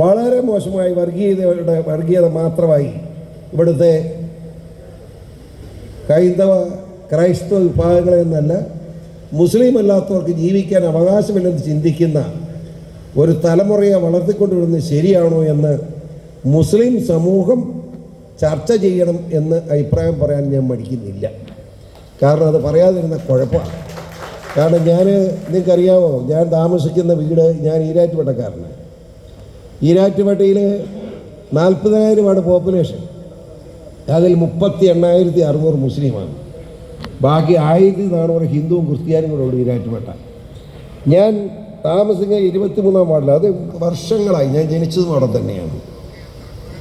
വളരെ മോശമായി വർഗീയതയുടെ വർഗീയത മാത്രമായി ഇവിടുത്തെ ഹൈന്ദവ ക്രൈസ്തവ വിഭാഗങ്ങളിൽ നിന്നല്ല മുസ്ലിം അല്ലാത്തവർക്ക് ജീവിക്കാൻ അവകാശമില്ലെന്ന് ചിന്തിക്കുന്ന ഒരു തലമുറയെ വളർത്തിക്കൊണ്ടുവരുന്നത് ശരിയാണോ എന്ന് മുസ്ലിം സമൂഹം ചർച്ച ചെയ്യണം എന്ന് അഭിപ്രായം പറയാൻ ഞാൻ മടിക്കുന്നില്ല. കാരണം അത് പറയാതിരുന്ന കുഴപ്പമാണ്. കാരണം ഞാൻ നിങ്ങൾക്കറിയാമോ ഞാൻ താമസിക്കുന്ന വീട് ഞാൻ ഈരാറ്റുപേട്ടക്കാരനാണ്. ഈരാറ്റുപേട്ടയിൽ നാൽപ്പതിനായിരമാണ് പോപ്പുലേഷൻ അതിൽ മുപ്പത്തി എണ്ണായിരത്തി അറുന്നൂറ് മുസ്ലിമാണ്. ബാക്കി ആയിരത്തി നാനൂറ് ഹിന്ദുവും ക്രിസ്ത്യാനും കൂടെ ഉള്ളു ഈരാറ്റുപേട്ട. ഞാൻ താമസിക്കുന്ന ഇരുപത്തിമൂന്നാം വാർഡിൽ അത് വർഷങ്ങളായി ഞാൻ ജനിച്ചതും അവിടെ തന്നെയാണ്.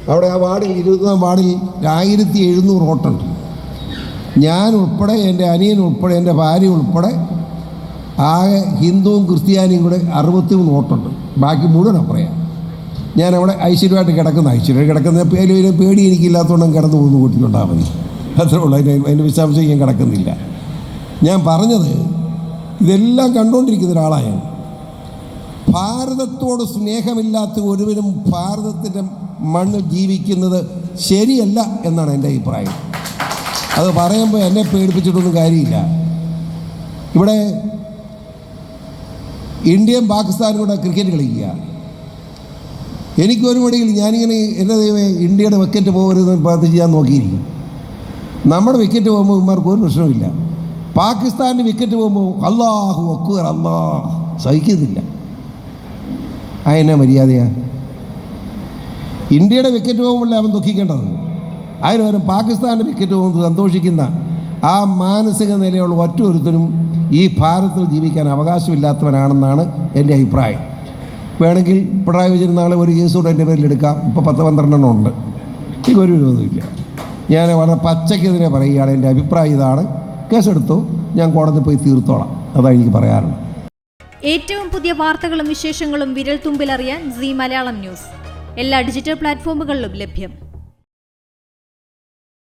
അവിടെ ആ വാർഡിൽ ഇരുപതാം വാർഡിൽ ആയിരത്തി എഴുന്നൂറ് വോട്ടുണ്ട്. ഞാൻ ഉൾപ്പെടെ എന്റെ അനിയൻ ഉൾപ്പെടെ എന്റെ ഭാര്യ ഉൾപ്പെടെ ആകെ ഹിന്ദുവും ക്രിസ്ത്യാനിയും കൂടെ അറുപത്തി മൂന്ന് വോട്ടുണ്ട്. ബാക്കി മുഴുവൻ അപ്പറയാണ് ഞാൻ അവിടെ ഐശ്വര്യമായിട്ട് കിടക്കുന്ന ഐശ്വര്യം. കിടക്കുന്ന പേടി എനിക്കില്ലാത്തതുകൊണ്ട് കിടന്നു പോകുന്നു കൂട്ടിക്കൊണ്ടാൽ മതി അത്രേ ഉള്ളൂ. അതിന്റെ അതിന്റെ വിശദാംശം ഞാൻ കിടക്കുന്നില്ല. ഞാൻ പറഞ്ഞത് ഇതെല്ലാം കണ്ടുകൊണ്ടിരിക്കുന്ന ഒരാളായാണ്. ഭാരതത്തോട് സ്നേഹമില്ലാത്ത ഒരുവരും ഭാരതത്തിന്റെ മണ്ണിൽ ജീവിക്കുന്നത് ശരിയല്ല എന്നാണ് എന്റെ അഭിപ്രായം. അത് പറയുമ്പോൾ എന്നെ പേടിപ്പിച്ചിട്ടൊന്നും കാര്യമില്ല. ഇവിടെ ഇന്ത്യയും പാകിസ്ഥാനും കൂടെ ക്രിക്കറ്റ് കളിക്കുക. എനിക്കൊരു മടിയിൽ ഞാനിങ്ങനെ എന്റെ ദൈവമേ ഇന്ത്യയുടെ വിക്കറ്റ് പോകരുതെന്ന് പ്രാർത്ഥിച്ച് ഞാൻ നോക്കിയിരിക്കും. നമ്മുടെ വിക്കറ്റ് പോകുമ്പോൾ ഇമാർക്ക് ഒരു പ്രശ്നമില്ല പാകിസ്ഥാന്റെ വിക്കറ്റ് പോകുമ്പോൾ അള്ളാഹു അക്ബർ അള്ളാ സഹിക്കുന്നില്ല അതിനെ മര്യാദയാ? ഇന്ത്യയുടെ വിക്കറ്റ് പോകുമ്പോഴേ അവൻ ദുഃഖിക്കേണ്ടത്? അതിന് പകരം പാകിസ്ഥാന്റെ വിക്കറ്റ് പോകുമ്പോൾ സന്തോഷിക്കുന്ന ആ മാനസിക നിലയുള്ള ഒറ്റ ഒരുത്തനും ഈ ഭാരതത്തിൽ ജീവിക്കാൻ അവകാശമില്ലാത്തവനാണെന്നാണ് എന്റെ അഭിപ്രായം. വേണമെങ്കിൽ പിണറായി വിജയൻ നാളെ ഒരു കേസ് കൂടെ എന്റെ പേരിൽ എടുക്കാം. ഇപ്പോൾ പത്ത് പന്ത്രണ്ടെണ്ണം ഉണ്ട്. എനിക്ക് ഒരു വിരോധമില്ല ഞാൻ വളരെ പച്ചയ്ക്കെതിരെ പറയുകയാണ്. എന്റെ അഭിപ്രായം ഇതാണ്. കേസെടുത്തു. ഞാൻ കോടതി പോയി തീർത്തോളാം. അതാണ് എനിക്ക് പറയാറുള്ളത് ഏറ്റവും പുതിയ വാർത്തകളും വിശേഷങ്ങളും വിരൽ തുമ്പിലറിയാൻ സി മലയാളം ന്യൂസ്. എല്ലാ ഡിജിറ്റൽ പ്ലാറ്റ്ഫോമുകളിലും ലഭ്യം.